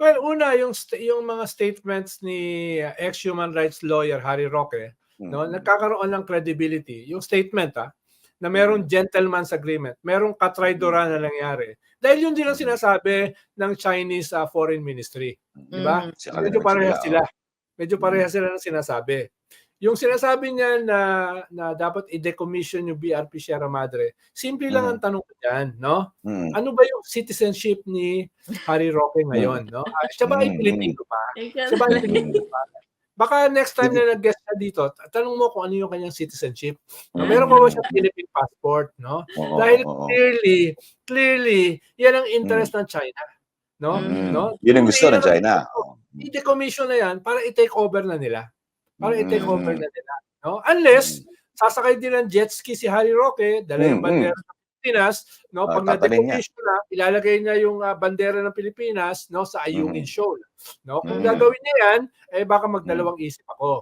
Well, una yung yung mga statements ni ex-human rights lawyer Harry Roque, no, Mm. nagkakaroon ng credibility. Yung statement, ah, na merong gentleman's agreement, merong katraydoran na nangyari. Dahil yun din ang Mm. sinasabi ng Chinese ah, Foreign Ministry, di ba? Mm. Sa Medyo parehas sila. Medyo parehas sila ng sinasabi. Yung sinasabi niya na na dapat i-decommission yung BRP Sierra Madre, simple lang Mm. ang tanong ko diyan, no? Mm. Ano ba yung citizenship ni Harry Roque ngayon, no? Ah, siya ba ay Mm, Pilipino pa? Siya ba ay na. Pilipino pa? Baka next time na nag-guest siya dito, tanong mo kung ano yung kanyang citizenship. No, meron pa ba siya Philippine passport, no? Oo, Dahil clearly, clearly, yan ang interest ng China. No? Mm. No? Yun ang gusto ng China. I-decommission na yan para i-take over na nila. Para Mm. i-take over na nila. No? Unless, sasakay din ng jet ski si Harry Roque, dala yung Mm, bandera ng Pilipinas, no? Ah, Pag niya. na-decommission na, ilalagay niya yung ah, bandera ng Pilipinas no sa Ayungin Mm. Shoal. No? Kung Mm. gagawin niya yan, eh baka magdalawang isip ako.